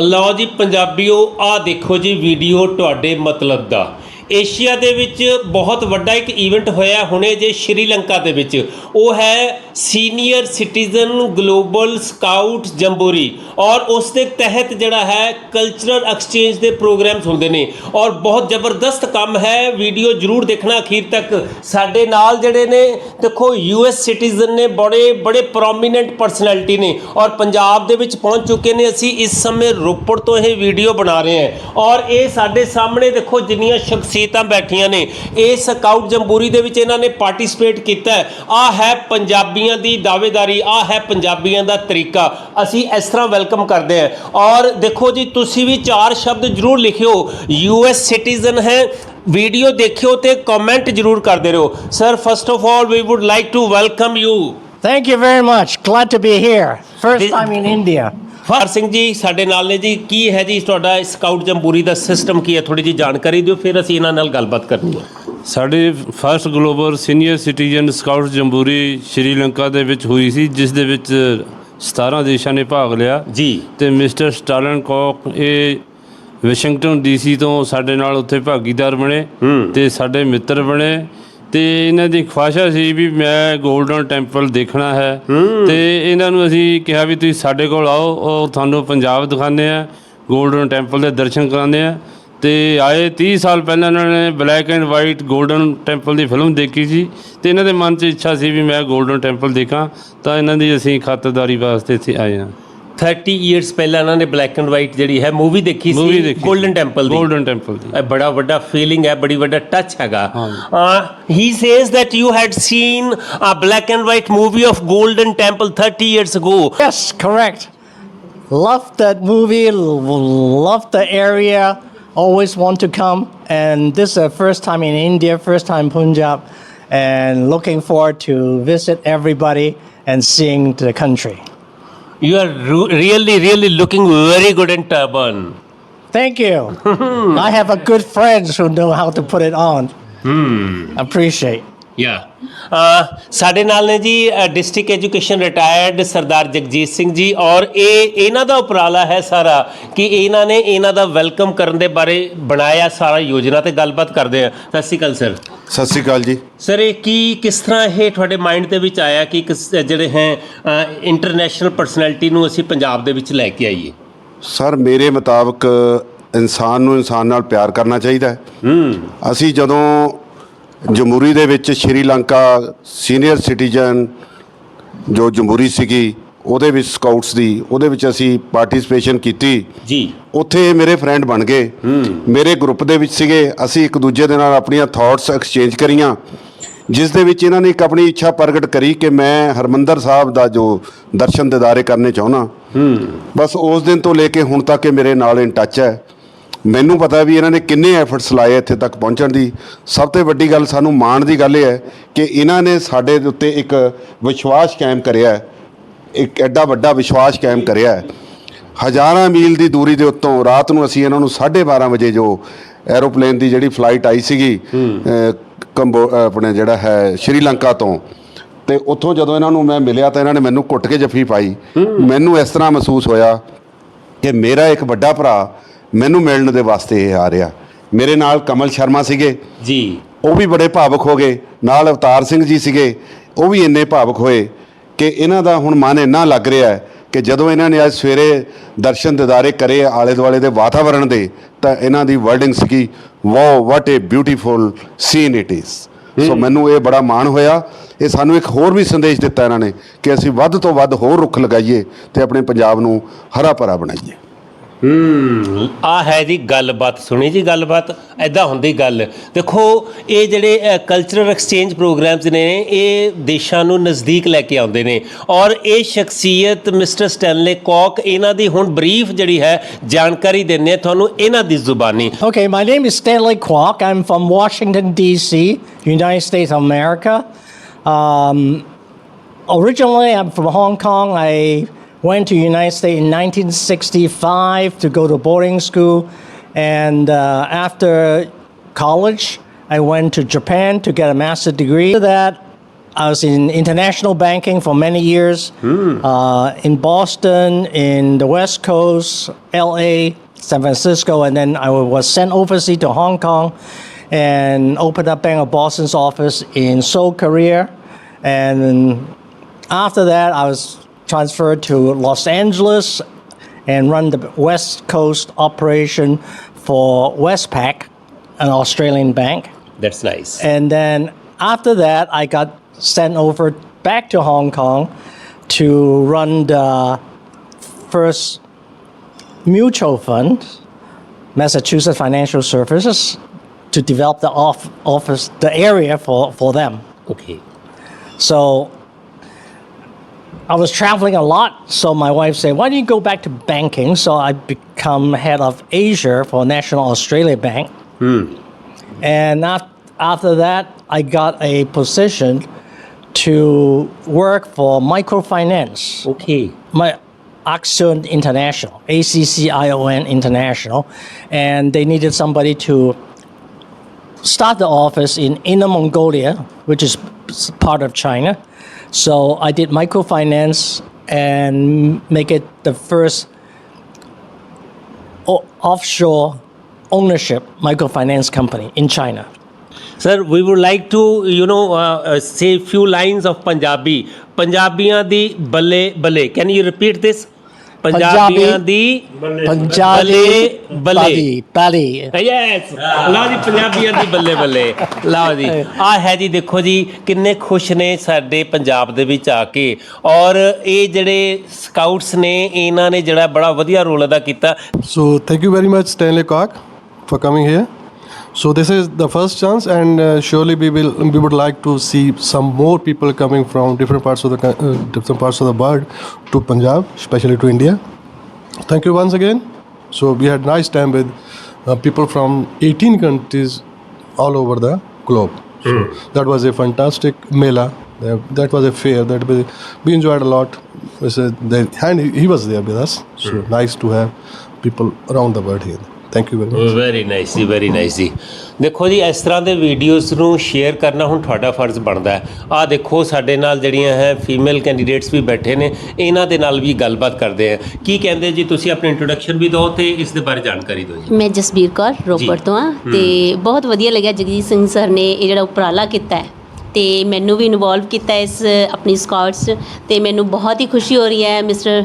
ਲਓ ਜੀ ਪੰਜਾਬੀਓ ਆਹ ਦੇਖੋ ਜੀ ਵੀਡੀਓ ਤੁਹਾਡੇ ਮਤਲਬ ਦਾ। ਏਸ਼ੀਆ ਦੇ ਵਿੱਚ ਬਹੁਤ ਵੱਡਾ ਇੱਕ ਇਵੈਂਟ ਹੋਇਆ ਹੁਣੇ ਜੇ ਸ਼੍ਰੀਲੰਕਾ ਦੇ ਵਿੱਚ। ਉਹ ਹੈ senior citizen global scout jamboree. ਔਰ ਉਸ ਦੇ ਤਹਿਤ ਜਿਹੜਾ ਹੈ ਕਲਚਰਲ ਐਕਸਚੇਂਜ ਦੇ ਪ੍ਰੋਗਰਾਮਸ ਹੁੰਦੇ ਨੇ। ਔਰ ਬਹੁਤ ਜ਼ਬਰਦਸਤ ਕੰਮ ਹੈ ਵੀਡੀਓ ਜਰੂਰ ਦੇਖਣਾ ਅਖੀਰ ਤੱਕ। ਸਾਡੇ ਨਾਲ ਜਿਹੜੇ ਨੇ, ਦੇਖੋ ਯੂਐਸ ਸਿਟੀਜ਼ਨ ਨੇ, ਬੜੇ ਬੜੇ ਪ੍ਰੋਮੀਨੈਂਟ ਪਰਸਨੈਲਿਟੀ ਨੇ। ਔਰ ਪੰਜਾਬ ਦੇ ਵਿੱਚ ਪਹੁੰਚ ਚੁੱਕੇ ਨੇ ਅਸੀਂ। ਇਸ ਸਮੇਂ ਰੋਪੜ ਤੋਂ ਇਹ ਵੀਡੀਓ ਬਣਾ ਰਹੇ ਹਾਂ। ਔਰ ਇਹ ਸਾਡੇ ਸਾਹਮਣੇ ਦੇਖੋ ਜਿੰਨੀਆਂ ਸ਼ਖਸੀਅਤਾਂ ਬੈਠੀਆਂ ਨੇ। ਇਹ ਸਕਾਊਟ ਜੰਬੂਰੀ ਦੇ ਵਿੱਚ ਇਹਨਾਂ ਨੇ ਪਾਰਟਿਸਿਪੇਟ ਕੀਤਾ ਆ ਹੈ ਪੰਜਾਬੀਆਂ ਦੀ ਦਾਅਵੇਦਾਰੀ ਆ ਹੈ ਪੰਜਾਬੀਆਂ ਦਾ ਤਰੀਕਾ। ਅਸੀਂ ਇਸ ਤਰ੍ਹਾਂ ਵੈਲਕਮ ਕਰਦੇ ਹਾਂ। ਔਰ ਦੇਖੋ ਜੀ ਤੁਸੀਂ ਵੀ ਚਾਰ ਸ਼ਬਦ ਜਰੂਰ ਲਿਖਿਓ। ਯੂਐਸ ਸਿਟੀਜ਼ਨ ਹੈ। ਵੀਡੀਓ ਦੇਖਿਓ ਤੇ ਕਮੈਂਟ ਜਰੂਰ ਕਰਦੇ ਰਹੋ। Sir first of all we would like to welcome you you very much. Glad to be here. First This- time in India. For Singh ji ਸਾਡੇ ਨਾਲ ਨੇ ਜੀ। ਕੀ ਹੈ ਜੀ ਤੁਹਾਡਾ ਸਕਾਊਟ ਜੰਬੂਰੀ ਦਾ ਸਿਸਟਮ ਕੀ ਹੈ? ਥੋੜੀ ਜੀ ਜਾਣਕਾਰੀ ਦਿਓ ਫਿਰ ਅਸੀਂ ਇਹਨਾਂ ਨਾਲ ਗੱਲਬਾਤ ਕਰਨੀ ਹੈ। ਸਾਡੇ first global senior citizen scout jamboree Sri Lanka ਦੇ ਵਿੱਚ ਹੋਈ ਸੀ ਜਿਸ ਦੇ ਵਿੱਚ 17 ਦੇਸ਼ਾਂ ਨੇ ਭਾਗ ਲਿਆ। ਜੀ। ਤੇ ਮਿਸਟਰ ਸਟਾਲਨ ਕੋਕ ਇਹ ਵਾਸ਼ਿੰਗਟਨ ਡੀਸੀ ਤੋਂ ਸਾਡੇ ਨਾਲ ਉੱਥੇ ਭਾਗੀਦਾਰ ਬਣੇ। ਤੇ ਸਾਡੇ ਮਿੱਤਰ ਬਣੇ। ਤੇ ਇਹਨਾਂ ਦੀ ਖੁਆਇਸ਼ਾ ਸੀ ਵੀ ਮੈਂ 골ਡਨ ਟੈਂਪਲ ਦੇਖਣਾ ਹੈ। ਤੇ ਇਹਨਾਂ ਨੂੰ ਅਸੀਂ ਕਿਹਾ ਵੀ ਤੁਸੀਂ ਸਾਡੇ ਕੋਲ ਆਓ ਉਹ ਤੁਹਾਨੂੰ ਪੰਜਾਬ ਦਿਖਾਣੇ ਆ 골ਡਨ ਟੈਂਪਲ ਦੇ ਦਰਸ਼ਨ ਕਰਾਉਂਦੇ ਆ। ਤੇ ਆਏ 30 ਸਾਲ ਪਹਿਲਾਂ ਇਹਨਾਂ ਨੇ black and white Golden Temple the film ਦੇਖੀ ਸੀ। ਤੇ ਇਹਨਾਂ ਦੇ ਮਨ 'ਚ ਇੱਛਾ ਸੀ ਵੀ ਮੈਂ 골ਡਨ ਟੈਂਪਲ ਦੇਖਾਂ ਤਾਂ ਇਹਨਾਂ ਦੀ ਅਸੀਂ ਖਾਤਰਦਾਰੀ ਵਾਸਤੇ ਇੱਥੇ ਆਏ ਹਾਂ। 30 ਇਅਰਸ ਪਹਿਲਾਂ ਇਹਨਾਂ ਨੇ ਬਲੈਕ ਐਂਡ ਵਾਈਟ ਜਿਹੜੀ ਹੈ ਮੂਵੀ ਦੇਖੀ Movie ਸੀ ਦੇਖੀ 골ਡਨ ਟੈਂਪਲ ਦੀ 골ਡਨ ਟੈਂਪਲ ਦੀ ਇਹ ਬੜਾ ਵੱਡਾ ਫੀਲਿੰਗ ਹੈ ਬੜੀ ਵੱਡਾ ਟੱਚ ਹੈਗਾ ਹੀ says that you had seen a black and white movie of golden temple 30 years ago Yes, correct. Love that movie. l- Love the area. Always want to come. And this is the first time in India, first time Punjab, and looking forward to visit everybody and seeing the country. You are ru- really really looking very good in turban Thank you. I have a good friends who know how to put it on. Hmm. Appreciate. ਯਾ ਸਾਡੇ ਨਾਲ ਨੇ ਜੀ district education retired Sardar Jagjit Singh ji ਔਰ ਇਹ ਇਹਨਾਂ ਦਾ ਉਪਰਾਲਾ ਹੈ ਸਾਰਾ ਕਿ ਇਹਨਾਂ ਨੇ ਇਹਨਾਂ ਦਾ ਵੈਲਕਮ ਕਰਨ ਦੇ ਬਾਰੇ ਬਣਾਇਆ ਸਾਰਾ ਯੋਜਨਾ ਤੇ ਗੱਲਬਾਤ ਕਰਦੇ ਆ। ਸਤਿ ਸ਼੍ਰੀ ਅਕਾਲ ਸਰ। ਸਤਿ ਸ਼੍ਰੀ ਅਕਾਲ ਜੀ। ਸਰ ਇਹ ਕੀ ਕਿਸ ਤਰ੍ਹਾਂ ਇਹ ਤੁਹਾਡੇ ਮਾਈਂਡ ਦੇ ਵਿੱਚ ਆਇਆ ਕਿ ਕਿਸ ਜਿਹੜੇ ਹੈ ਇੰਟਰਨੈਸ਼ਨਲ ਪਰਸਨੈਲਿਟੀ ਨੂੰ ਅਸੀਂ ਪੰਜਾਬ ਦੇ ਵਿੱਚ ਲੈ ਕੇ ਆਈਏ? ਸਰ ਮੇਰੇ ਮੁਤਾਬਕ ਇਨਸਾਨ ਨੂੰ ਇਨਸਾਨ ਨਾਲ ਪਿਆਰ ਕਰਨਾ ਚਾਹੀਦਾ ਹੈ। ਅਸੀਂ ਜਦੋਂ ਜਮਹੂਰੀ ਦੇ ਵਿੱਚ ਸ਼੍ਰੀਲੰਕਾ ਸੀਨੀਅਰ ਸਿਟੀਜ਼ਨ ਜੋ ਜਮਹੂਰੀ ਸੀਗੀ ਉਹਦੇ ਵਿੱਚ ਸਕਾਊਟਸ ਦੀ ਉਹਦੇ ਵਿੱਚ ਅਸੀਂ ਪਾਰਟਿਸਿਪੇਸ਼ਨ ਕੀਤੀ। ਜੀ। ਉੱਥੇ ਇਹ ਮੇਰੇ ਫਰੈਂਡ ਬਣ ਗਏ। ਮੇਰੇ ਗਰੁੱਪ ਦੇ ਵਿੱਚ ਸੀਗੇ। ਅਸੀਂ ਇੱਕ ਦੂਜੇ ਦੇ ਨਾਲ ਆਪਣੀਆਂ ਥਾਟਸ ਐਕਸਚੇਂਜ ਕਰੀਆਂ ਜਿਸ ਦੇ ਵਿੱਚ ਇਹਨਾਂ ਨੇ ਇੱਕ ਆਪਣੀ ਇੱਛਾ ਪ੍ਰਗਟ ਕਰੀ ਕਿ ਮੈਂ ਹਰਮੰਦਰ ਸਾਹਿਬ ਦਾ ਜੋ ਦਰਸ਼ਨ ਦਿਦਾਰੇ ਕਰਨੇ ਚਾਹੁੰਦਾ। ਬਸ ਉਸ ਦਿਨ ਤੋਂ ਲੈ ਕੇ ਹੁਣ ਤੱਕ ਇਹ ਮੇਰੇ ਨਾਲ ਇਨ ਟੱਚ ਹੈ। ਮੈਨੂੰ ਪਤਾ ਵੀ ਇਹਨਾਂ ਨੇ ਕਿੰਨੇ ਐਫਰਟਸ ਲਾਏ ਇੱਥੇ ਤੱਕ ਪਹੁੰਚਣ ਦੀ। ਸਭ ਤੋਂ ਵੱਡੀ ਗੱਲ ਸਾਨੂੰ ਮਾਣ ਦੀ ਗੱਲ ਇਹ ਹੈ ਕਿ ਇਹਨਾਂ ਨੇ ਸਾਡੇ ਦੇ ਉੱਤੇ ਇੱਕ ਵਿਸ਼ਵਾਸ ਕਾਇਮ ਕਰਿਆ ਹੈ। ਇੱਕ ਐਡਾ ਵੱਡਾ ਵਿਸ਼ਵਾਸ ਕਾਇਮ ਕਰਿਆ ਹੈ। ਹਜ਼ਾਰਾਂ ਮੀਲ ਦੀ ਦੂਰੀ ਦੇ ਉੱਤੋਂ ਰਾਤ ਨੂੰ ਅਸੀਂ ਇਹਨਾਂ ਨੂੰ 12:30 ਵਜੇ ਜੋ ਐਰੋਪਲੇਨ ਦੀ ਜਿਹੜੀ ਫਲਾਈਟ ਆਈ ਸੀਗੀ ਕੰਬੋ ਆਪਣੇ ਜਿਹੜਾ ਹੈ ਸ਼੍ਰੀਲੰਕਾ ਤੋਂ। ਤੇ ਉੱਥੋਂ ਜਦੋਂ ਇਹਨਾਂ ਨੂੰ ਮੈਂ ਮਿਲਿਆ ਤਾਂ ਇਹਨਾਂ ਨੇ ਮੈਨੂੰ ਕੁੱਟ ਕੇ ਜੱਫੀ ਪਾਈ। ਮੈਨੂੰ ਇਸ ਤਰ੍ਹਾਂ ਮਹਿਸੂਸ ਹੋਇਆ ਕਿ ਮੇਰਾ ਇੱਕ ਵੱਡਾ ਭਰਾ ਮੈਨੂੰ ਮਿਲਣ ਦੇ ਵਾਸਤੇ ਇਹ ਆ ਰਿਹਾ। ਮੇਰੇ ਨਾਲ ਕਮਲ ਸ਼ਰਮਾ ਸੀਗੇ। ਜੀ। ਉਹ ਵੀ ਬੜੇ ਭਾਵਕ ਹੋ ਗਏ। ਨਾਲ ਅਵਤਾਰ ਸਿੰਘ ਜੀ ਸੀਗੇ। ਉਹ ਵੀ ਇੰਨੇ ਭਾਵਕ ਹੋਏ ਕਿ ਇਹਨਾਂ ਦਾ ਹੁਣ ਮਨ ਇੰਨਾ ਲੱਗ ਰਿਹਾ ਹੈ ਕਿ ਜਦੋਂ ਇਹਨਾਂ ਨੇ ਅੱਜ ਸਵੇਰੇ ਦਰਸ਼ਨ ਦਿਦਾਰੇ ਕਰੇ ਆਲੇ ਦੁਆਲੇ ਦੇ ਵਾਤਾਵਰਣ ਦੇ ਤਾਂ ਇਹਨਾਂ ਦੀ ਵਰਡਿੰਗ ਸੀਗੀ wow what a beautiful scene it is so ਮੈਨੂੰ ਇਹ ਬੜਾ ਮਾਣ ਹੋਇਆ। ਇਹ ਸਾਨੂੰ ਇੱਕ ਹੋਰ ਵੀ ਸੰਦੇਸ਼ ਦਿੱਤਾ ਇਹਨਾਂ ਨੇ ਕਿ ਅਸੀਂ ਵੱਧ ਤੋਂ ਵੱਧ ਹੋਰ ਰੁੱਖ ਲਗਾਈਏ ਤੇ ਆਪਣੇ ਪੰਜਾਬ ਨੂੰ ਹਰਾ ਭਰਾ ਬਣਾਈਏ। ਹੂੰ ਆ ਹੈ ਜੀ ਗੱਲਬਾਤ ਸੁਣੀ ਜੀ ਗੱਲਬਾਤ ਐਦਾਂ ਹੁੰਦੀ ਗੱਲ ਦੇਖੋ ਇਹ ਜਿਹੜੇ ਕਲਚਰਲ ਐਕਸਚੇਂਜ ਪ੍ਰੋਗਰਾਮਸ ਨੇ ਇਹ ਦੇਸ਼ਾਂ ਨੂੰ ਨਜ਼ਦੀਕ ਲੈ ਕੇ ਆਉਂਦੇ ਨੇ ਔਰ ਇਹ ਸ਼ਖਸੀਅਤ ਮਿਸਟਰ ਸਟੈਨਲੇ ਕੌਕ ਇਹਨਾਂ ਦੀ ਹੁਣ ਬਰੀਫ ਜਿਹੜੀ ਹੈ ਜਾਣਕਾਰੀ ਦਿੰਨੇ ਆ ਤੁਹਾਨੂੰ ਇਹਨਾਂ ਦੀ ਜ਼ੁਬਾਨੀ Okay, my name is Stanley Kwok. I'm from Washington, D.C., United States of America. Um, originally, I'm from Hong Kong. I went to United States in 1965 to go to boarding school. And uh, after college, I went to Japan to get a master's degree. After that, I was in international banking for many years uh, in Boston, in the West Coast, LA, San Francisco, and then I was sent overseas to Hong Kong and opened up Bank of Boston's office in Seoul, Korea. And after that, I was transferred to Los Angeles and run the West Coast operation for Westpac, an Australian bank. That's nice. And then after that, I got sent over back to Hong Kong to run the first mutual fund, Massachusetts Financial Services, to develop the off- office, the area for, for them. Okay. So I was traveling a lot. So my wife said, "Why don't you go back to banking?" So I become head of Asia for National Australia Bank. Hmm. And after that, I got a position to work for microfinance. Okay My Axion International, ACCION International, and they needed somebody to start the office in Inner Mongolia, which is part of China. So I did microfinance and make it the first o- offshore ownership microfinance company in China. Sir we would like to you know say few lines of Punjabi ਪੰਜਾਬੀਆਂ ਦੀ ਬੱਲੇ ਬੱਲੇ can you repeat ਦਿਸ ਪੰਜਾਬੀਆਂ ਦੀ ਬੱਲੇ Bali, Bali. Yes ਲਓ ਜੀ ਪੰਜਾਬੀਆਂ ਦੀ ਬੱਲੇ ਬੱਲੇ ਲਓ ਜੀ ਆ ਹੈ ਜੀ ਦੇਖੋ ਜੀ ਕਿੰਨੇ ਖੁਸ਼ ਨੇ ਸਾਡੇ ਪੰਜਾਬ ਦੇ ਵਿੱਚ ਆ ਕੇ। ਔਰ ਇਹ ਜਿਹੜੇ ਸਕਾਊਟਸ ਨੇ ਇਹਨਾਂ ਨੇ ਜਿਹੜਾ ਬੜਾ ਵਧੀਆ ਰੋਲ ਅਦਾ ਕੀਤਾ। So thank you very much, Stanley Cock, for coming here. So this is the first chance, and uh, surely we will we would like to see some more people coming from different parts of the uh, different parts of the world to Punjab, especially to India. Thank you once again. So we had nice time with uh, people from 18 countries all over the globe. So that was a fantastic mela. Uh, That was a fair that we, we enjoyed a lot. And he, he was there with us. So nice to have people around the world here. Thank you very much. Very nice ਜੀ very nice ਜੀ। ਦੇਖੋ ਜੀ ਇਸ ਤਰ੍ਹਾਂ ਦੇ videos ਨੂੰ share ਕਰਨਾ ਹੁਣ ਤੁਹਾਡਾ ਫਰਜ਼ ਬਣਦਾ ਹੈ। ਆ ਦੇਖੋ ਸਾਡੇ ਨਾਲ ਜਿਹੜੀਆਂ ਹੈ ਫੀਮੇਲ ਕੈਂਡੀਡੇਟਸ ਵੀ ਬੈਠੇ ਨੇ। ਇਹਨਾਂ ਦੇ ਨਾਲ ਵੀ ਗੱਲਬਾਤ ਕਰਦੇ ਆ। ਕੀ ਕਹਿੰਦੇ ਜੀ ਤੁਸੀਂ ਆਪਣੀ ਇੰਟਰੋਡਕਸ਼ਨ ਵੀ ਦਿਓ ਤੇ ਇਸ ਦੇ ਬਾਰੇ ਜਾਣਕਾਰੀ ਦਿਓ ਜੀ। ਮੈਂ ਜਸਬੀਰ ਕੌਰ ਰੋਪੜ ਤੋਂ ਆ ਤੇ ਬਹੁਤ ਵਧੀਆ ਲੱਗਿਆ ਜਗਜੀਤ ਸਿੰਘ ਸਰ ਨੇ ਇਹ ਜਿਹੜਾ ਉਪਰਾਲਾ ਕੀਤਾ ਹੈ। ਤੇ ਮੈਨੂੰ ਵੀ ਇਨਵੋਲਵ ਕੀਤਾ ਇਸ ਆਪਣੀ ਸਕਾਊਟਸ 'ਚ ਤੇ ਮੈਨੂੰ ਬਹੁਤ ਹੀ ਖੁਸ਼ੀ ਹੋ ਰਹੀ ਹੈ ਮਿਸਟਰ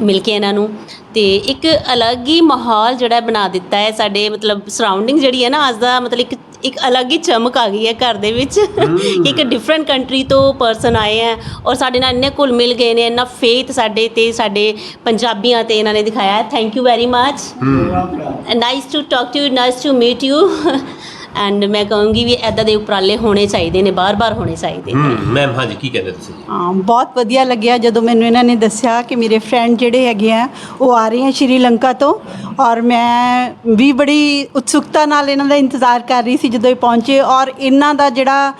ਮਿਲ ਕੇ ਇਹਨਾਂ ਨੂੰ। ਤੇ ਇੱਕ ਅਲੱਗ ਹੀ ਮਾਹੌਲ ਜਿਹੜਾ ਬਣਾ ਦਿੱਤਾ ਹੈ ਸਾਡੇ ਮਤਲਬ ਸਰਾਊਂਡਿੰਗ ਜਿਹੜੀ ਹੈ ਨਾ ਅੱਜ ਦਾ ਮਤਲਬ ਇੱਕ ਇੱਕ ਅਲੱਗ ਹੀ ਚਮਕ ਆ ਗਈ ਹੈ ਘਰ ਦੇ ਵਿੱਚ। ਇੱਕ ਡਿਫਰੈਂਟ ਕੰਟਰੀ ਤੋਂ ਪਰਸਨ ਆਏ ਹੈ ਔਰ ਸਾਡੇ ਨਾਲ ਇੰਨੇ ਘੁਲ ਮਿਲ ਗਏ ਨੇ ਇੰਨਾ ਫੇਥ ਸਾਡੇ ਤੇ ਸਾਡੇ ਪੰਜਾਬੀਆਂ ਤੇ ਇਹਨਾਂ ਨੇ ਦਿਖਾਇਆ। Thank you very much nice to talk to you nice to meet you and ਮੈਂ ਕਹੂੰਗੀ ਵੀ ਐਦਾਂ ਦੇ ਉਪਰਾਲੇ ਹੋਣੇ ਚਾਹੀਦੇ ਨੇ ਬਾਰ-ਬਾਰ ਹੋਣੇ ਚਾਹੀਦੇ ਨੇ। ਮੈਮ ਹਾਂਜੀ ਕੀ ਕਹਿੰਦੇ ਤੁਸੀਂ? ਹਾਂ ਬਹੁਤ ਵਧੀਆ ਲੱਗਿਆ ਜਦੋਂ ਮੈਨੂੰ ਇਹਨਾਂ ਨੇ ਦੱਸਿਆ ਕਿ ਮੇਰੇ ਫਰੈਂਡ ਜਿਹੜੇ ਹੈਗੇ ਆ ਉਹ ਆ ਰਹੇ ਆ ਸ਼੍ਰੀਲੰਕਾ ਤੋਂ। ਔਰ ਮੈਂ ਵੀ ਬੜੀ ਉਤਸੁਕਤਾ ਨਾਲ ਇਹਨਾਂ ਦਾ ਇੰਤਜ਼ਾਰ ਕਰ ਰਹੀ ਸੀ ਜਦੋਂ ਇਹ ਪਹੁੰਚੇ। ਔਰ ਇਹਨਾਂ ਦਾ ਜਿਹੜਾ ਅ,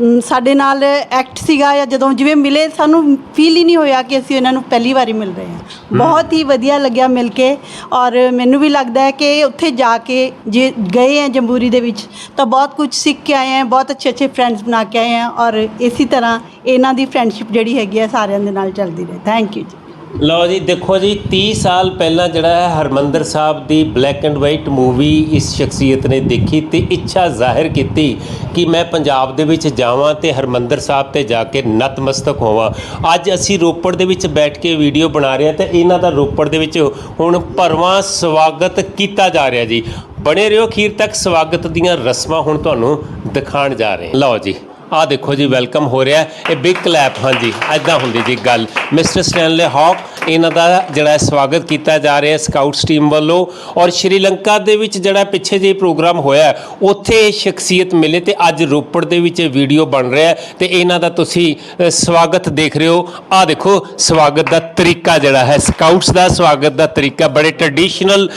ਮ, ਸਾਡੇ ਨਾਲ ਐਕਟ ਸੀਗਾ ਜਾਂ ਜਦੋਂ ਜਿਵੇਂ ਮਿਲੇ ਸਾਨੂੰ ਫੀਲ ਹੀ ਨਹੀਂ ਹੋਇਆ ਕਿ ਅਸੀਂ ਇਹਨਾਂ ਨੂੰ ਪਹਿਲੀ ਵਾਰੀ ਮਿਲ ਰਹੇ ਹਾਂ। ਬਹੁਤ ਹੀ ਵਧੀਆ ਲੱਗਿਆ ਮਿਲ ਕੇ। ਔਰ ਮੈਨੂੰ ਵੀ ਲੱਗਦਾ ਹੈ ਕਿ ਉੱਥੇ ਜਾ ਕੇ ਜੇ ਗਏ ਆ ਜੰਬੂਰੀ ਦੇ ਵਿੱਚ ਤਾਂ ਬਹੁਤ ਕੁਝ ਸਿੱਖ ਕੇ ਆਏ ਆ, ਬਹੁਤ ਅੱਛੇ ਅੱਛੇ ਫਰੈਂਡਸ ਬਣਾ ਕੇ ਆਏ ਆ ਔਰ ਇਸੇ ਤਰ੍ਹਾਂ ਇਹਨਾਂ ਦੀ ਫਰੈਂਡਸ਼ਿਪ ਜਿਹੜੀ ਹੈਗੀ ਆ ਸਾਰਿਆਂ ਦੇ ਨਾਲ ਚੱਲਦੀ ਰਹੇ। ਥੈਂਕ ਯੂ ਜੀ। ਲਓ ਜੀ, ਦੇਖੋ ਜੀ 30 ਸਾਲ ਪਹਿਲਾਂ ਜਿਹੜਾ ਹੈ ਹਰਮੰਦਰ ਸਾਹਿਬ ਦੀ ਬਲੈਕ ਐਂਡ ਵਾਈਟ ਮੂਵੀ ਇਸ ਸ਼ਖਸੀਅਤ ਨੇ ਦੇਖੀ ਤੇ ਇੱਛਾ ਜ਼ਾਹਿਰ ਕੀਤੀ ਕਿ ਮੈਂ ਪੰਜਾਬ ਦੇ ਵਿੱਚ ਜਾਵਾਂ ਤੇ ਹਰਮੰਦਰ ਸਾਹਿਬ ਤੇ ਜਾ ਕੇ ਨਤਮਸਤਕ ਹੋਵਾਂ। ਅੱਜ ਅਸੀਂ ਰੋਪੜ ਦੇ ਵਿੱਚ ਬੈਠ ਕੇ ਵੀਡੀਓ ਬਣਾ ਰਹੇ ਹਾਂ ਤੇ ਇਹਨਾਂ ਦਾ ਰੋਪੜ ਦੇ ਵਿੱਚ ਹੁਣ ਭਰਵਾਂ ਸਵਾਗਤ ਕੀਤਾ ਜਾ ਰਿਹਾ ਜੀ। ਬਣੇ ਰਹੋ। ਅਖੀਰ ਤੱਕ ਸਵਾਗਤ ਦੀਆਂ ਰਸਮਾਂ ਹੁਣ ਤੁਹਾਨੂੰ ਦਿਖਾਉਣ ਜਾ ਰਹੇ ਹਾਂ। ਲਓ ਜੀ। ਆ ਦੇਖੋ ਜੀ ਵੈਲਕਮ ਹੋ ਰਿਹਾ ਇਹ ਬਿਗ ਕਲੈਪ ਹਾਂਜੀ ਐਦਾਂ ਹੁੰਦੀ ਜੀ ਗੱਲ। ਮਿਸਟਰ ਸਟੈਨਲੇ ਹਾਕ ਇਹਨਾਂ ਦਾ ਜਿਹੜਾ ਸਵਾਗਤ ਕੀਤਾ ਜਾ ਰਿਹਾ ਸਕਾਊਟਸ ਟੀਮ ਵੱਲੋਂ। ਔਰ ਸ਼੍ਰੀਲੰਕਾ ਦੇ ਵਿੱਚ ਜਿਹੜਾ ਪਿੱਛੇ ਜੇ ਪ੍ਰੋਗਰਾਮ ਹੋਇਆ ਉੱਥੇ ਇਹ ਸ਼ਖਸੀਅਤ ਮਿਲੇ ਤੇ ਅੱਜ ਰੋਪੜ ਦੇ ਵਿੱਚ ਇਹ ਵੀਡੀਓ ਬਣ ਰਿਹਾ ਹੈ। ਤੇ ਇਹਨਾਂ ਦਾ ਤੁਸੀਂ ਸਵਾਗਤ ਦੇਖ ਰਹੇ ਹੋ। ਆ ਦੇਖੋ, ਸਵਾਗਤ ਦਾ ਤਰੀਕਾ ਜਿਹੜਾ ਹੈ ਸਕਾਊਟਸ ਦਾ ਸਵਾਗਤ ਦਾ ਤਰੀਕਾ, ਬੜੇ ਟ੍ਰੈਡੀਸ਼ਨਲ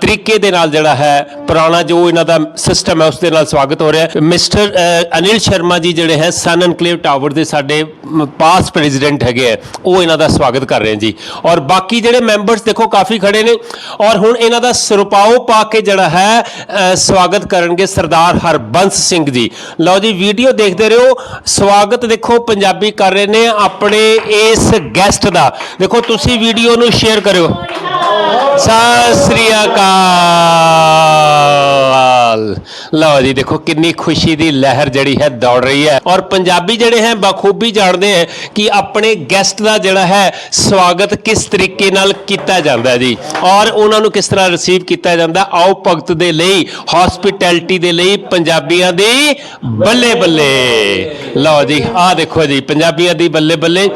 ਤਰੀਕੇ ਦੇ ਨਾਲ ਜਿਹੜਾ ਹੈ, ਪੁਰਾਣਾ ਜੋ ਇਹਨਾਂ ਦਾ ਸਿਸਟਮ ਹੈ, ਉਸ ਦੇ ਨਾਲ ਸਵਾਗਤ ਹੋ ਰਿਹਾ ਮਿਸਟਰ ਅਨਿਲ ਸ਼ਰਮਾ ਜੀ ਜੀ ਜਿਹੜੇ ਹੈ ਸਨ ਐਨਕਲੇਵ ਟਾਵਰ ਦੇ ਸਾਡੇ ਪਾਸ ਪ੍ਰੈਜ਼ੀਡੈਂਟ ਹੈਗੇ ਆ ਉਹ ਇਹਨਾਂ ਦਾ ਸਵਾਗਤ ਕਰ ਰਹੇ ਜੀ। ਔਰ ਬਾਕੀ ਜਿਹੜੇ ਮੈਂਬਰਸ ਦੇਖੋ ਕਾਫੀ ਖੜੇ ਨੇ, ਔਰ ਹੁਣ ਇਹਨਾਂ ਦਾ ਸਰਪਾਓ ਪਾ ਕੇ ਜਿਹੜਾ ਹੈ ਸਵਾਗਤ ਕਰਨਗੇ ਸਰਦਾਰ ਹਰਬੰਸ ਸਿੰਘ ਜੀ। ਲਓ ਜੀ ਵੀਡੀਓ ਦੇਖਦੇ ਰਹੋ, ਸਵਾਗਤ ਦੇਖੋ ਪੰਜਾਬੀ ਕਰ ਰਹੇ ਨੇ ਆਪਣੇ ਇਸ ਗੈਸਟ ਦਾ। ਦੇਖੋ ਤੁਸੀਂ ਵੀਡੀਓ ਨੂੰ ਸ਼ੇਅਰ ਕਰਿਓ। ਸਤਿ ਸ੍ਰੀ ਅਕਾਲ। ਲਓ ਜੀ, ਦੇਖੋ ਕਿੰਨੀ ਖੁਸ਼ੀ ਦੀ ਲਹਿਰ ਜਿਹੜੀ ਹੈ ਦੌੜ ਰਹੀ ਹੈ। ਔਰ ਪੰਜਾਬੀ ਜਿਹੜੇ ਹੈ, ਬਖੂਬੀ ਜਾਣਦੇ ਹੈ ਕਿ ਆਪਣੇ ਗੈਸਟ ਦਾ ਜਿਹੜਾ ਹੈ, ਸਵਾਗਤ ਕਿਸ ਤਰੀਕੇ ਨਾਲ ਕੀਤਾ ਜਾਂਦਾ ਜੀ। ਔਰ ਉਹਨਾਂ ਨੂੰ ਕਿਸ ਤਰ੍ਹਾਂ ਰਿਸੀਵ ਕੀਤਾ ਜਾਂਦਾ ਆਓ ਭਗਤ ਦੇ ਲਈ ਹਸਪਿਟੈਲਿਟੀ ਦੇ ਲਈ, ਪੰਜਾਬੀਆਂ ਦੀ ਬੱਲੇ ਬੱਲੇ ਲਓ ਜੀ, ਆਹ ਦੇਖੋ ਜੀ, ਪੰਜਾਬੀਆਂ ਦੀ ਬੱਲੇ ਬੱਲੇ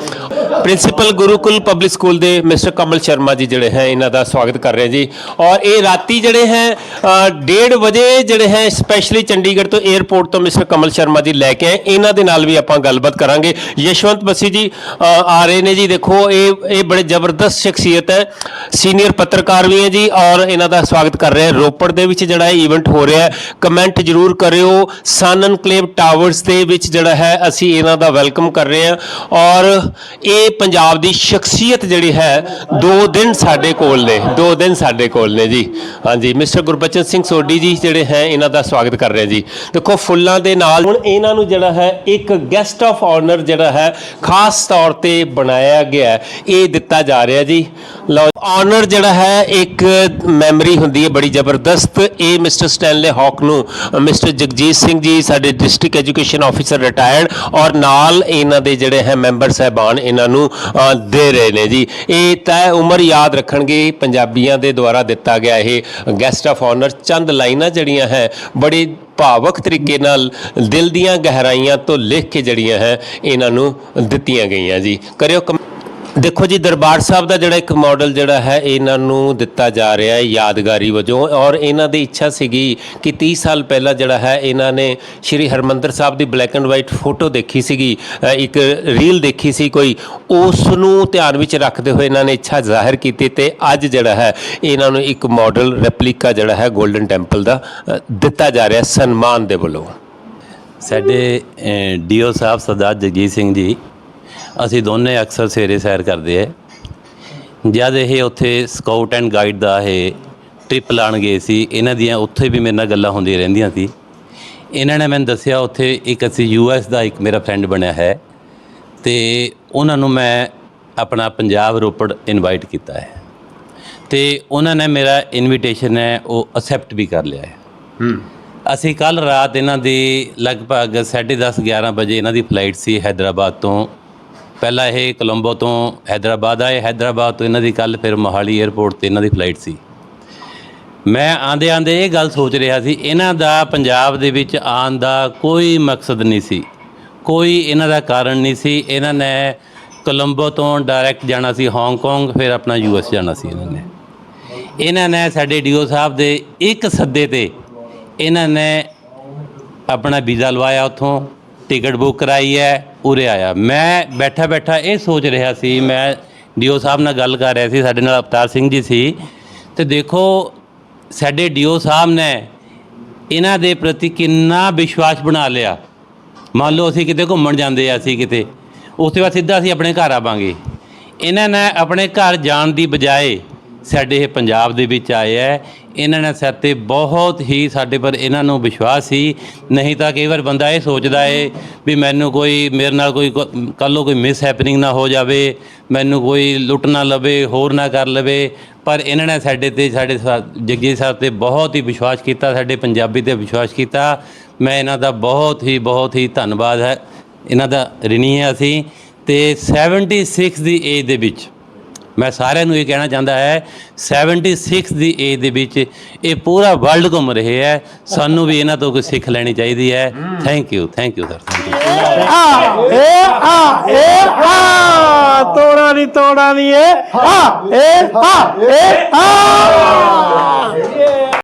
ਪ੍ਰਿੰਸੀਪਲ ਗੁਰੂਕੁਲ ਪਬਲਿਕ ਸਕੂਲ ਦੇ ਮਿਸਟਰ ਕਮਲ ਸ਼ਰਮਾ ਜੀ ਜਿਹੜੇ ਹੈ, ਇਹਨਾਂ ਦਾ ਸਵਾਗਤ ਕਰ ਰਹੇ ਜੀ। ਔਰ ਇਹ ਰਾਤੀ ਜਿਹੜੇ ਹੈ 1:30 ਵਜੇ ਜਿਹੜੇ ਹੈ ਸਪੈਸ਼ਲੀ ਚੰਡੀਗੜ੍ਹ ਤੋਂ 에ਅਰਪੋਰਟ ਤੋਂ ਮਿਸਟਰ ਕਮਲ ਸ਼ਰਮਾ ਜੀ ਲੈ ਕੇ ਆਏ। ਇਹਨਾਂ ਦੇ ਨਾਲ ਵੀ ਆਪਾਂ ਗੱਲਬਾਤ ਕਰਾਂਗੇ। ਯਸ਼ਵੰਤ ਬਸੀ ਜੀ ਆ ਰਹੇ ਨੇ ਜੀ। ਦੇਖੋ, ਇਹ ਇਹ ਬੜੇ ਜ਼ਬਰਦਸਤ ਸ਼ਖਸੀਅਤ ਹੈ। ਸੀਨੀਅਰ ਪੱਤਰਕਾਰ ਵੀ ਹੈ ਜੀ ਔਰ ਇਹਨਾਂ ਦਾ ਸਵਾਗਤ ਕਰ ਰਹੇ ਰੋਪੜ ਦੇ ਵਿੱਚ ਜਿਹੜਾ ਇਹ ਇਵੈਂਟ ਹੋ ਰਿਹਾ ਹੈ। ਕਮੈਂਟ ਜਰੂਰ ਕਰਿਓ। ਸਨ ਐਨਕਲੇਵ ਟਾਵਰਸ ਦੇ ਵਿੱਚ ਜਿਹੜਾ ਹੈ, ਅਸੀਂ ਇਹਨਾਂ ਦਾ ਵੈਲਕਮ ਕਰ ਰਹੇ ਹਾਂ। ਔਰ ਇਹ ਪੰਜਾਬ ਦੀ ਸ਼ਖਸੀਅਤ ਜਿਹੜੀ ਹੈ, ਦੋ ਦਿਨ ਸਾਡੇ ਕੋਲ ਨੇ। ਦੋ ਦਿਨ ਸਾਡੇ ਕੋਲ ਨੇ ਜੀ। ਹਾਂਜੀ, ਮਿਸਟਰ ਗੁਰਬਚਨ ਸਿੰਘ ਸੋਢੀ ਜੀ ਜਿਹੜੇ ਹੈ, ਇਹਨਾਂ ਦਾ ਸਵਾਗਤ ਕਰ ਰਹੇ ਜੀ। ਦੇਖੋ, ਫੁੱਲਾਂ ਦੇ ਨਾਲ ਹੁਣ ਇਹਨਾਂ ਨੂੰ ਜਿਹੜਾ ਹੈ, ਇੱਕ ਗੈਸਟ ਆਫ ਆਨਰ ਜਿਹੜਾ ਹੈ, ਖਾਸ ਤੌਰ ਤੇ ਬਣਾਇਆ ਗਿਆ ਇਹ ਦਿੱਤਾ ਜਾ ਰਿਹਾ ਜੀ। ਲਓ ਆਨਰ ਜਿਹੜਾ ਹੈ, ਇੱਕ ਮੈਮਰੀ ਹੁੰਦੀ ਹੈ ਬੜੀ ਜ਼ਬਰਦਸਤ। ਇਹ ਮਿਸਟਰ ਸਟੈਨਲੇ ਹੌਕ ਨੂੰ, ਮਿਸਟਰ ਜਗਜੀਤ ਸਿੰਘ ਜੀ, ਸਾਡੇ ਡਿਸਟ੍ਰਿਕਟ ਐਜੂਕੇਸ਼ਨ ਆਫੀਸਰ ਰਿਟਾਇਰਡ ਔਰ ਨਾਲ ਇਹਨਾਂ ਦੇ ਜਿਹੜੇ ਹੈ ਮੈਂਬਰ ਸਹਿਬਾਨ ਇਹਨਾਂ ਨੂੰ ਦੇ ਰਹੇ ਨੇ ਜੀ। ਇਹ ਤੈ ਉਮਰ ਯਾਦ ਰੱਖਣਗੇ, ਪੰਜਾਬੀਆਂ ਦੇ ਦੁਆਰਾ ਦਿੱਤਾ ਗਿਆ ਇਹ ਗੈਸਟ ਆਫ ਆਨਰ ਚੰਦ ਲਾਈਨਾਂ ਜਿਹੜੀਆਂ ਹੈ, ਬੜੀ ਭਾਵਕ ਤਰੀਕੇ ਨਾਲ ਦਿਲ ਦੀਆਂ ਗਹਿਰਾਈਆਂ ਤੋਂ ਲਿਖ ਕੇ ਜਿਹੜੀਆਂ ਹੈ, ਇਹਨਾਂ ਨੂੰ ਦਿੱਤੀਆਂ ਗਈਆਂ ਜੀ। ਕਰਿਓ ਕਮ- ਦੇਖੋ ਜੀ, ਦਰਬਾਰ ਸਾਹਿਬ ਦਾ ਜਿਹੜਾ ਇੱਕ ਮਾਡਲ ਜਿਹੜਾ ਹੈ, ਇਹਨਾਂ ਨੂੰ ਦਿੱਤਾ ਜਾ ਰਿਹਾ ਹੈ ਯਾਦਗਾਰੀ ਵਜੋਂ ਔਰ ਇਹਨਾਂ ਦੀ ਇੱਛਾ ਸੀਗੀ ਕਿ 30 ਸਾਲ ਪਹਿਲਾਂ ਜਿਹੜਾ ਹੈ, ਇਹਨਾਂ ਨੇ ਸ਼੍ਰੀ ਹਰਮੰਦਰ ਸਾਹਿਬ ਦੀ ਬਲੈਕ ਐਂਡ ਵਾਈਟ ਫੋਟੋ ਦੇਖੀ ਸੀਗੀ ਇੱਕ ਰੀਲ ਦੇਖੀ ਸੀ ਕੋਈ ਉਸ ਨੂੰ ਧਿਆਨ ਵਿੱਚ ਰੱਖਦੇ ਹੋਏ ਇਹਨਾਂ ਨੇ ਇੱਛਾ ਜ਼ਾਹਿਰ ਕੀਤੀ ਤੇ ਅੱਜ ਜਿਹੜਾ ਹੈ, ਇਹਨਾਂ ਨੂੰ ਇੱਕ ਮਾਡਲ ਰੈਪਲੀਕਾ ਜਿਹੜਾ ਹੈ 골ਡਨ ਟੈਂਪਲ ਦਾ ਦਿੱਤਾ ਜਾ ਰਿਹਾ ਸਨਮਾਨ ਦੇ ਵੱਲੋਂ। ਸਾਡੇ ਡੀਓ ਸਾਹਿਬ ਸਰਦਾਰ ਜਗਜੀਤ ਸਿੰਘ ਜੀ ਅਸੀਂ ਦੋਨੇ ਅਕਸਰ ਸਵੇਰੇ ਸੈਰ ਕਰਦੇ ਆ। ਜਦ ਇਹ ਉੱਥੇ ਸਕਾਊਟ ਐਂਡ ਗਾਈਡ ਦਾ ਇਹ ਟ੍ਰਿਪ ਲਾਣ ਗਏ ਸੀ ਇਹਨਾਂ ਦੀਆਂ ਉੱਥੇ ਵੀ ਮੇਰੇ ਨਾਲ ਗੱਲਾਂ ਹੁੰਦੀਆਂ ਰਹਿੰਦੀਆਂ ਸੀ। ਇਹਨਾਂ ਨੇ ਮੈਨੂੰ ਦੱਸਿਆ ਉੱਥੇ ਇੱਕ ਅਸੀਂ ਯੂ ਯੂਐਸ ਦਾ ਇੱਕ ਮੇਰਾ ਫਰੈਂਡ ਬਣਿਆ ਹੈ ਤੇ ਉਹਨਾਂ ਨੂੰ ਮੈਂ ਆਪਣਾ ਪੰਜਾਬ ਰੋਪੜ ਇਨਵਾਈਟ ਕੀਤਾ ਹੈ। ਤੇ ਉਹਨਾਂ ਨੇ ਮੇਰਾ ਇਨਵੀਟੇਸ਼ਨ ਹੈ ਉਹ ਅਕਸੈਪਟ ਵੀ ਕਰ ਲਿਆ ਹੈ। ਹੂੰ। ਅਸੀਂ ਕੱਲ ਰਾਤ ਇਹਨਾਂ ਦੀ ਲਗਭਗ 10:30 11 ਵਜੇ ਇਹਨਾਂ ਦੀ ਫਲਾਈਟ ਸੀ ਹైదరాబాద్ ਤੋਂ। ਪਹਿਲਾਂ ਇਹ ਕੋਲੰਬੋ ਤੋਂ ਹైదరాబాద్ ਆਏ। ਹైదరాబాద్ ਤੋਂ ਇਹਨਾਂ ਦੀ ਕੱਲ ਫਿਰ ਮੋਹਾਲੀ 에ਅਰਪੋਰਟ ਤੇ ਇਹਨਾਂ ਦੀ ਫਲਾਈਟ ਸੀ। ਮੈਂ ਆਂਦੇ ਆਂਦੇ ਇਹ ਗੱਲ ਸੋਚ ਰਿਹਾ ਸੀ, ਇਹਨਾਂ ਦਾ ਪੰਜਾਬ ਦੇ ਵਿੱਚ ਆਉਣ ਦਾ ਕੋਈ ਮਕਸਦ ਨਹੀਂ ਸੀ। ਕੋਈ ਇਹਨਾਂ ਦਾ ਕਾਰਨ ਨਹੀਂ ਸੀ। ਇਹਨਾਂ ਨੇ ਕੋਲੰਬੋ ਤੋਂ ਡਾਇਰੈਕਟ ਜਾਣਾ ਸੀ ਹਾਂਗਕਾਂਗ ਫਿਰ ਆਪਣਾ ਯੂਐਸ ਜਾਣਾ ਸੀ ਇਹਨਾਂ ਨੇ। ਇਹਨਾਂ ਨੇ ਸਾਡੇ ਡੀਓ ਸਾਹਿਬ ਦੇ ਇੱਕ ਸੱਦੇ ਤੇ ਇਹਨਾਂ ਨੇ ਆਪਣਾ ਵੀਜ਼ਾ ਲਵਾਇਆ ਉੱਥੋਂ। ਟਿਕਟ ਬੁੱਕ ਕਰਾਈ ਹੈ। ਉਰੇ ਆਇਆ। ਮੈਂ ਬੈਠਾ ਬੈਠਾ ਇਹ ਸੋਚ ਰਿਹਾ ਸੀ, ਮੈਂ ਡੀਓ ਸਾਹਿਬ ਨਾਲ ਗੱਲ ਕਰ ਰਿਹਾ ਸੀ, ਸਾਡੇ ਨਾਲ ਅਵਤਾਰ ਸਿੰਘ ਜੀ ਸੀ। ਤੇ ਦੇਖੋ, ਸਾਡੇ ਡੀਓ ਸਾਹਿਬ ਨੇ ਇਹਨਾਂ ਦੇ ਪ੍ਰਤੀ ਕਿੰਨਾ ਵਿਸ਼ਵਾਸ ਬਣਾ ਲਿਆ। ਮੰਨ ਲਓ ਅਸੀਂ ਕਿਤੇ ਘੁੰਮਣ ਜਾਂਦੇ ਆ, ਅਸੀਂ ਕਿਤੇ, ਉਸ ਤੋਂ ਬਾਅਦ ਸਿੱਧਾ ਅਸੀਂ ਆਪਣੇ ਘਰ ਆਵਾਂਗੇ। ਇਹਨਾਂ ਨੇ ਆਪਣੇ ਘਰ ਜਾਣ ਦੀ ਬਜਾਏ ਸਾਡੇ ਇਹ ਪੰਜਾਬ ਦੇ ਵਿੱਚ ਆਏ ਹੈ। ਇਹਨਾਂ ਨੇ ਸਾਡੇ ਤੇ ਬਹੁਤ ਹੀ ਸਾਡੇ ਪਰ ਇਹਨਾਂ ਨੂੰ ਵਿਸ਼ਵਾਸ ਸੀ। ਨਹੀਂ ਤਾਂ ਕਈ ਵਾਰ ਬੰਦਾ ਇਹ ਸੋਚਦਾ ਏ ਵੀ ਮੈਨੂੰ ਕੋਈ, ਮੇਰੇ ਨਾਲ ਕੋਈ ਕੱਲ੍ਹ ਨੂੰ ਕੋਈ ਮਿਸ ਹੈਪਨਿੰਗ ਨਾ ਹੋ ਜਾਵੇ, ਮੈਨੂੰ ਕੋਈ ਲੁੱਟ ਨਾ ਲਵੇ, ਹੋਰ ਨਾ ਕਰ ਲਵੇ। ਪਰ ਇਹਨਾਂ ਨੇ ਸਾਡੇ ਤੇ, ਸਾਡੇ ਸਾ- ਜਗਜੀਤ ਸਾਹਿਬ ਤੇ ਬਹੁਤ ਹੀ ਵਿਸ਼ਵਾਸ ਕੀਤਾ, ਸਾਡੇ ਪੰਜਾਬੀ ਤੇ ਵਿਸ਼ਵਾਸ ਕੀਤਾ। ਮੈਂ ਇਹਨਾਂ ਦਾ ਬਹੁਤ ਹੀ ਬਹੁਤ ਹੀ ਧੰਨਵਾਦ ਹੈ। ਇਹਨਾਂ ਦਾ ਰਿਣੀ ਹੈ ਅਸੀਂ। ਤੇ 76 ਦੀ ਏਜ ਦੇ ਵਿੱਚ ਮੈਂ ਸਾਰਿਆਂ ਨੂੰ ਇਹ ਕਹਿਣਾ ਚਾਹੁੰਦਾ ਹੈ 76 ਦੀ ਏਜ ਦੇ ਵਿੱਚ ਇਹ ਪੂਰਾ ਵਰਲਡ ਘੁੰਮ ਰਹੇ ਹੈ। ਸਾਨੂੰ ਵੀ ਇਹਨਾਂ ਤੋਂ ਕੁਝ ਸਿੱਖ ਲੈਣੀ ਚਾਹੀਦੀ ਹੈ। Thank you thank you sir thank you ਆ ਏ ਆ ਏ ਆ ਤੋੜਾ ਨਹੀਂ ਤੋੜਾ ਨਹੀਂ ਏ ਆ ਏ ਆ ਏ ਆ